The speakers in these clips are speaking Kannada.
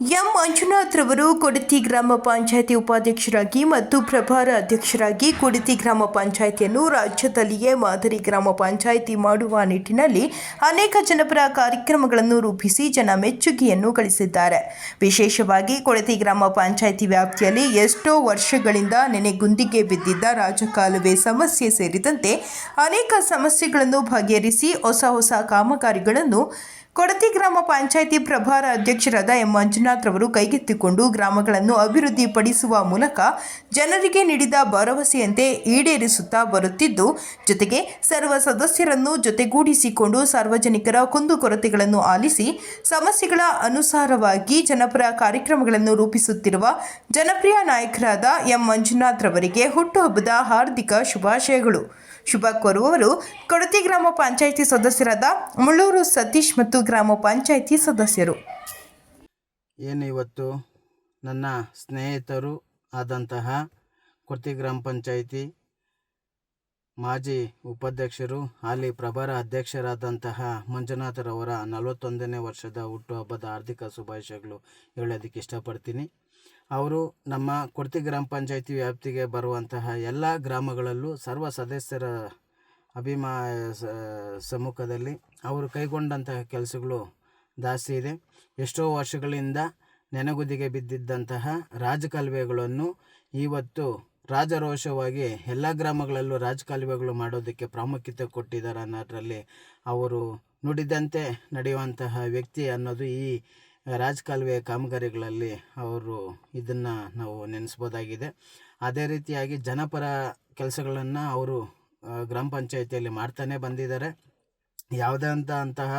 ಎಂ. ಮಂಜುನಾಥ್ ರವರು ಕೊಡತಿ ಗ್ರಾಮ ಪಂಚಾಯಿತಿ ಉಪಾಧ್ಯಕ್ಷರಾಗಿ ಮತ್ತು ಪ್ರಭಾರ ಅಧ್ಯಕ್ಷರಾಗಿ ಕೊಡತಿ ಗ್ರಾಮ ಪಂಚಾಯಿತಿಯನ್ನು ರಾಜ್ಯದಲ್ಲಿಯೇ ಮಾದರಿ ಗ್ರಾಮ ಪಂಚಾಯಿತಿ ಮಾಡುವ ನಿಟ್ಟಿನಲ್ಲಿ ಅನೇಕ ಜನಪರ ಕಾರ್ಯಕ್ರಮಗಳನ್ನು ರೂಪಿಸಿ ಜನ ಮೆಚ್ಚುಗೆಯನ್ನು ಗಳಿಸಿದ್ದಾರೆ. ವಿಶೇಷವಾಗಿ ಕೊಡತಿ ಗ್ರಾಮ ಪಂಚಾಯಿತಿ ವ್ಯಾಪ್ತಿಯಲ್ಲಿ ಎಷ್ಟೋ ವರ್ಷಗಳಿಂದ ನೆನೆಗುಂದಿಗೆ ಬಿದ್ದಿದ್ದ ರಾಜಕಾಲುವೆ ಸಮಸ್ಯೆ ಸೇರಿದಂತೆ ಅನೇಕ ಸಮಸ್ಯೆಗಳನ್ನು ಬಗೆಹರಿಸಿ ಹೊಸ ಹೊಸ ಕಾಮಗಾರಿಗಳನ್ನು ಕೊಡತಿ ಗ್ರಾಮ ಪಂಚಾಯಿತಿ ಪ್ರಭಾರ ಅಧ್ಯಕ್ಷರಾದ ಎಂ ಮಂಜುನಾಥ್ ರವರು ಕೈಗೆತ್ತಿಕೊಂಡು ಗ್ರಾಮಗಳನ್ನು ಅಭಿವೃದ್ಧಿಪಡಿಸುವ ಮೂಲಕ ಜನರಿಗೆ ನೀಡಿದ ಭರವಸೆಯಂತೆ ಈಡೇರಿಸುತ್ತಾ ಬರುತ್ತಿದ್ದು, ಜೊತೆಗೆ ಸರ್ವ ಸದಸ್ಯರನ್ನು ಜೊತೆಗೂಡಿಸಿಕೊಂಡು ಸಾರ್ವಜನಿಕರ ಕುಂದುಕೊರತೆಗಳನ್ನು ಆಲಿಸಿ, ಸಮಸ್ಯೆಗಳ ಅನುಸಾರವಾಗಿ ಜನಪರ ಕಾರ್ಯಕ್ರಮಗಳನ್ನು ರೂಪಿಸುತ್ತಿರುವ ಜನಪ್ರಿಯ ನಾಯಕರಾದ ಎಂ ಮಂಜುನಾಥ್ ರವರಿಗೆ ಹುಟ್ಟುಹಬ್ಬದ ಹಾರ್ದಿಕ ಶುಭಾಶಯಗಳು. ಶುಭ ಕೋರುವವರು ಕೊಡತಿ ಗ್ರಾಮ ಪಂಚಾಯಿತಿ ಸದಸ್ಯರಾದ ಮುಳ್ಳೂರು ಸತೀಶ್ ಮತ್ತು ಗ್ರಾಮ ಪಂಚಾಯಿತಿ ಸದಸ್ಯರು. ಏನು ಇವತ್ತು? ನನ್ನ ಸ್ನೇಹಿತರು ಆದಂತಹ ಕುರ್ತಿ ಗ್ರಾಮ ಪಂಚಾಯಿತಿ ಮಾಜಿ ಉಪಾಧ್ಯಕ್ಷರು, ಹಾಲಿ ಪ್ರಭಾರ ಅಧ್ಯಕ್ಷರಾದಂತಹ ಮಂಜುನಾಥರವರ ನಲವತ್ತೊಂದನೇ ವರ್ಷದ ಹುಟ್ಟುಹಬ್ಬದ ಆರ್ಥಿಕ ಶುಭಾಶಯಗಳು ಹೇಳೋದಕ್ಕೆ ಇಷ್ಟಪಡ್ತೀನಿ. ಅವರು ನಮ್ಮ ಕೊಡ್ತಿ ಗ್ರಾಮ ಪಂಚಾಯಿತಿ ವ್ಯಾಪ್ತಿಗೆ ಬರುವಂತಹ ಎಲ್ಲ ಗ್ರಾಮಗಳಲ್ಲೂ ಸರ್ವ ಸದಸ್ಯರ ಅಭಿಮಾ ಸಮ್ಮುಖದಲ್ಲಿ ಅವರು ಕೈಗೊಂಡಂತಹ ಕೆಲಸಗಳು ಜಾಸ್ತಿ ಇದೆ. ಎಷ್ಟೋ ವರ್ಷಗಳಿಂದ ನೆನಗುದಿಗೆ ಬಿದ್ದಿದ್ದಂತಹ ರಾಜಕಾಲುವೆಗಳನ್ನು ಇವತ್ತು ರಾಜರೋಷವಾಗಿ ಎಲ್ಲ ಗ್ರಾಮಗಳಲ್ಲೂ ರಾಜಕಾಲುವೆಗಳು ಮಾಡೋದಕ್ಕೆ ಪ್ರಾಮುಖ್ಯತೆ ಕೊಟ್ಟಿದ್ದಾರೆ ಅನ್ನೋದರಲ್ಲಿ ಅವರು ನುಡಿದಂತೆ ನಡೆಯುವಂತಹ ವ್ಯಕ್ತಿ ಅನ್ನೋದು ಈ ರಾಜಕಾಲುವೆ ಕಾಮಗಾರಿಗಳಲ್ಲಿ ಅವರು ಇದನ್ನು ನಾವು ನೆನೆಸ್ಬೋದಾಗಿದೆ. ಅದೇ ರೀತಿಯಾಗಿ ಜನಪರ ಕೆಲಸಗಳನ್ನು ಅವರು ಗ್ರಾಮ ಪಂಚಾಯಿತಿಯಲ್ಲಿ ಮಾಡ್ತಾನೆ ಬಂದಿದ್ದಾರೆ. ಯಾವುದೇ ಅಂತ ಅಂತಹ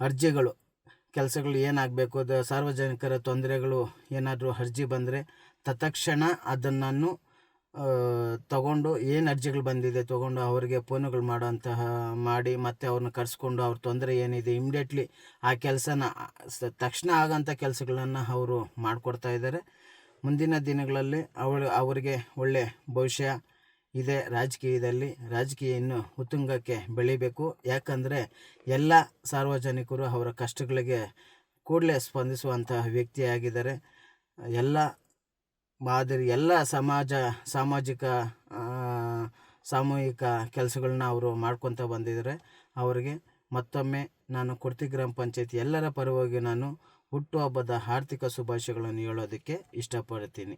ಅರ್ಜಿಗಳು, ಕೆಲಸಗಳು ಏನಾಗಬೇಕು, ಅದು ಸಾರ್ವಜನಿಕರ ತೊಂದರೆಗಳು ಏನಾದರೂ ಅರ್ಜಿ ಬಂದರೆ ತತ್ಕ್ಷಣ ಅದನ್ನು ತಗೊಂಡು ಏನು ಅರ್ಜಿಗಳು ಬಂದಿದೆ ತೊಗೊಂಡು ಅವರಿಗೆ ಫೋನುಗಳು ಮಾಡೋಂತಹ ಮಾಡಿ ಮತ್ತು ಅವ್ರನ್ನ ಕರೆಸ್ಕೊಂಡು ಅವ್ರ ತೊಂದರೆ ಏನಿದೆ ಇಮ್ಡಿಯೇಟ್ಲಿ ಆ ಕೆಲಸನ, ತಕ್ಷಣ ಆಗೋಂಥ ಕೆಲಸಗಳನ್ನು ಅವರು ಮಾಡಿಕೊಡ್ತಾ ಇದ್ದಾರೆ. ಮುಂದಿನ ದಿನಗಳಲ್ಲಿ ಅವಳು, ಅವರಿಗೆ ಒಳ್ಳೆಯ ಭವಿಷ್ಯ ಇದೆ ರಾಜಕೀಯದಲ್ಲಿ. ರಾಜಕೀಯ ಇನ್ನು ಉತ್ತುಂಗಕ್ಕೆ ಬೆಳಿಬೇಕು. ಯಾಕಂದರೆ ಎಲ್ಲ ಸಾರ್ವಜನಿಕರು ಅವರ ಕಷ್ಟಗಳಿಗೆ ಕೂಡಲೇ ಸ್ಪಂದಿಸುವಂತಹ ವ್ಯಕ್ತಿಯಾಗಿದ್ದಾರೆ. ಎಲ್ಲ ಮಾದರಿ, ಎಲ್ಲ ಸಮಾಜ, ಸಾಮಾಜಿಕ ಸಾಮೂಹಿಕ ಕೆಲಸಗಳನ್ನ ಅವರು ಮಾಡ್ಕೊತ ಬಂದಿದ್ದಾರೆ ಅವರಿಗೆ. ಮತ್ತೊಮ್ಮೆ ನಾನು ಕೊಡ್ತಿ ಗ್ರಾಮ ಪಂಚಾಯತಿ ಎಲ್ಲರ ಪರವಾಗಿ ನಾನು ಹುಟ್ಟುಹಬ್ಬದ ಆರ್ಥಿಕ ಶುಭಾಶಯಗಳನ್ನು ಹೇಳೋದಕ್ಕೆ ಇಷ್ಟಪಡ್ತೀನಿ.